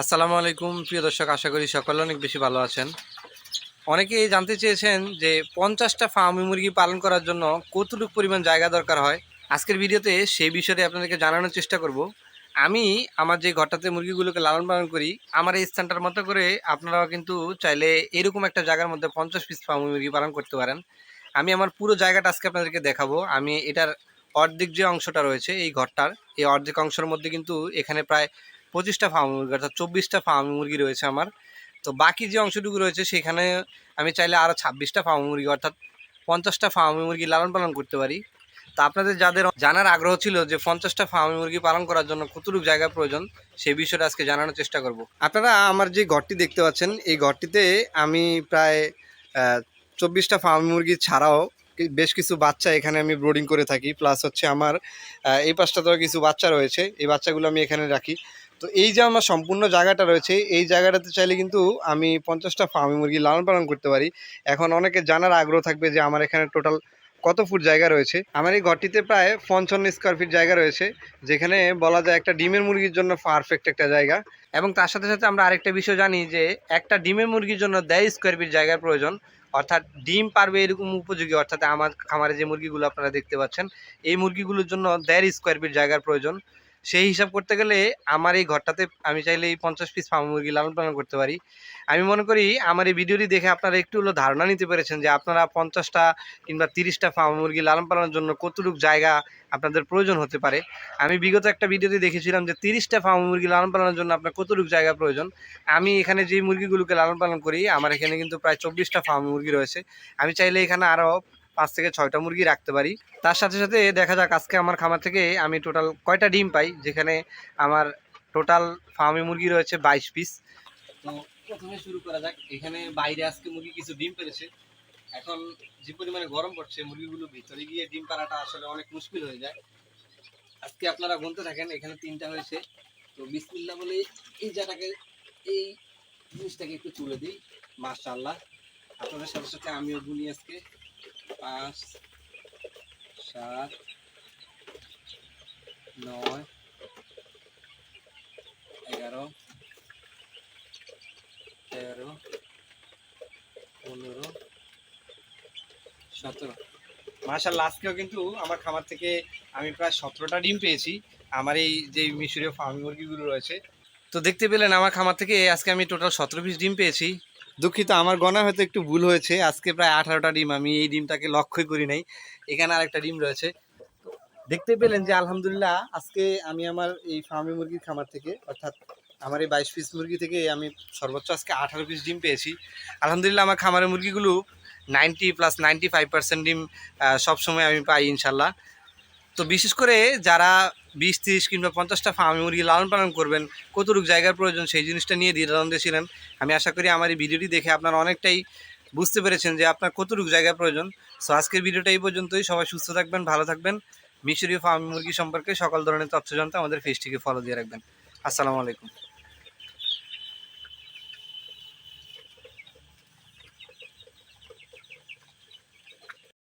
আসসালামু আলাইকুম, প্রিয় দর্শক, আশা করি সকলে অনেক বেশি ভালো আছেন। অনেকেই জানতে চেয়েছেন যে পঞ্চাশটা ফার্মি মুরগি পালন করার জন্য কতটুকু পরিমাণ জায়গা দরকার হয়। আজকের ভিডিওতে সেই বিষয়ে আপনাদেরকে জানানোর চেষ্টা করব। আমি আমার যে ঘরটাতে মুরগিগুলোকে লালন পালন করি, আমার এই স্থানটার মতো করে আপনারাও কিন্তু চাইলে এরকম একটা জায়গার মধ্যে পঞ্চাশ পিস ফার্মি মুরগি পালন করতে পারেন। আমি আমার পুরো জায়গাটা আজকে আপনাদেরকে দেখাবো। আমি এটার অর্ধেক যে অংশটা রয়েছে এই ঘরটার, এই অর্ধেক অংশের মধ্যে কিন্তু এখানে প্রায় পঁচিশটা ফার্ম মুরগি, অর্থাৎ চব্বিশটা ফার্ম মুরগি রয়েছে আমার। তো বাকি যে অংশটুকু রয়েছে, সেখানে আমি চাইলে আরও ছাব্বিশটা ফার্ম মুরগি, অর্থাৎ পঞ্চাশটা ফার্ম মুরগি লালন পালন করতে পারি। তা আপনাদের যাদের জানার আগ্রহ ছিল যে পঞ্চাশটা ফার্ম মুরগি পালন করার জন্য কতটুকু জায়গা প্রয়োজন সেই বিষয়টা আজকে জানানোর চেষ্টা করব। আপনারা আমার যে ঘরটি দেখতে পাচ্ছেন, এই ঘরটিতে আমি প্রায় চব্বিশটা ফার্ম মুরগি ছাড়াও বেশ কিছু বাচ্চা এখানে আমি ব্রোডিং করে থাকি। প্লাস হচ্ছে আমার এই পাশটাতেও কিছু বাচ্চা রয়েছে। এই বাচ্চাগুলো আমি এখানে রাখি। তো এই যে আমার সম্পূর্ণ জায়গাটা রয়েছে, এই জায়গাটাতে চাইলে কিন্তু আমি পঞ্চাশটা ফার্মি মুরগি লালন পালন করতে পারি। এখন অনেকে জানার আগ্রহ থাকবে যে আমার এখানে টোটাল কত ফুট জায়গা রয়েছে? আমার এই ঘরটিতে প্রায় পঞ্চান্ন স্কোয়ার ফিট জায়গা রয়েছে, যেখানে বলা যায় একটা ডিমের মুরগির জন্য পারফেক্ট একটা জায়গা। এবং তার সাথে সাথে আমরা আরেকটা বিষয় জানি যে, একটা ডিমের মুরগির জন্য দেড় স্কোয়ার ফিট জায়গার প্রয়োজন। অর্থাৎ ডিম পারবে এরকম উপযোগী, অর্থাৎ আমার খামারে যে মুরগিগুলো আপনারা দেখতে পাচ্ছেন, এই মুরগিগুলোর জন্য দেড় স্কোয়ার ফিট জায়গার প্রয়োজন। সেই হিসাব করতে গেলে আমার এই ঘরটাতে আমি চাইলে এই পঞ্চাশ পিস ফার্ম মুরগি লালন পালন করতে পারি। আমি মনে করি আমার এই ভিডিওটি দেখে আপনারা একটু হলো ধারণা নিতে পেরেছেন যে আপনারা পঞ্চাশটা কিংবা তিরিশটা ফার্ম মুরগি লালন পালনের জন্য কতটুকু জায়গা আপনাদের প্রয়োজন হতে পারে। আমি বিগত একটা ভিডিওতে দেখেছিলাম যে তিরিশটা ফার্ম মুরগি লালন পালনের জন্য আপনার কতটুকু জায়গা প্রয়োজন। আমি এখানে যে মুরগিগুলোকে লালন পালন করি, আমার এখানে কিন্তু প্রায় চব্বিশটা ফার্ম মুরগি রয়েছে। আমি চাইলে এখানে আরও পাঁচ থেকে ছয়টা মুরগি রাখতে পারি। তার সাথে সাথে দেখা যাক, আজকে আমার খামার থেকে আমি টোটাল কয়টা ডিম পাই, যেখানে আমার টোটাল ফার্মে মুরগি রয়েছে বাইশ পিস। তো প্রথমে শুরু করা যাক, এখানে বাইরে আজকে মুরগি কিছু ডিম পেরেছে। এখন যে পরিমাণে গরম পড়ছে, মুরগিগুলো ভিতরে গিয়ে ডিম পাড়াটা আসলে অনেক মুশকিল হয়ে যায়। আজকে আপনারা গুনতে থাকেন, এখানে তিনটা হয়েছে। তো বিসমিল্লা বলে এই জায়গাটাকে, এই জিনিসটাকে একটু তুলে দিই, মাশাআল্লাহ। আপনাদের সাথে সাথে আমিও গুনি আজকে। পাঁচ, সাত, নয়, এগারো, তেরো, পনেরো, সতেরো। মার্শাল আজকেও কিন্তু আমার খামার থেকে আমি প্রায় সতেরোটা ডিম পেয়েছি। আমার এই যে মিশরীয় ফার্মি মুরগিগুলো রয়েছে। তো দেখতে পেলেন, আমার খামার থেকে আজকে আমি টোটাল সতেরো পিস ডিম পেয়েছি। দুঃখিত, আমার গণা হয়তো একটু ভুল হয়েছে। আজকে প্রায় আঠারোটা ডিম, আমি এই ডিমটাকে লক্ষ্যই করি নাই। এখানে আরেকটা ডিম রয়েছে। দেখতে পেলেন যে, আলহামদুলিল্লাহ, আজকে আমি আমার এই ফার্মি মুরগির খামার থেকে, অর্থাৎ আমার এই বাইশ পিস মুরগি থেকে আমি সর্বোচ্চ আজকে আঠারো পিস ডিম পেয়েছি। আলহামদুলিল্লাহ, আমার খামারের মুরগিগুলো ninety plus ninety five percent ডিম সবসময় আমি পাই, ইনশাল্লাহ। তো বিশেষ করে যারা বিশ, তিরিশ কিংবা পঞ্চাশটা ফার্মি মুরগি লালন পালন করবেন, কতটুকু জায়গার প্রয়োজন সেই জিনিসটা নিয়ে দ্বিধাদ্বন্দ্বে ছিলেন। আমি আশা করি আমার এই ভিডিওটি দেখে আপনারা অনেকটাই বুঝতে পেরেছেন যে আপনার কতটুকু জায়গার প্রয়োজন। সো আজকের ভিডিওটা এই পর্যন্তই। সবাই সুস্থ থাকবেন, ভালো থাকবেন। মিশরীয় ফার্মি মুরগি সম্পর্কে সকল ধরনের তথ্য জানতে আমাদের ফেসটিকে ফলো দিয়ে রাখবেন। আসসালামু আলাইকুম।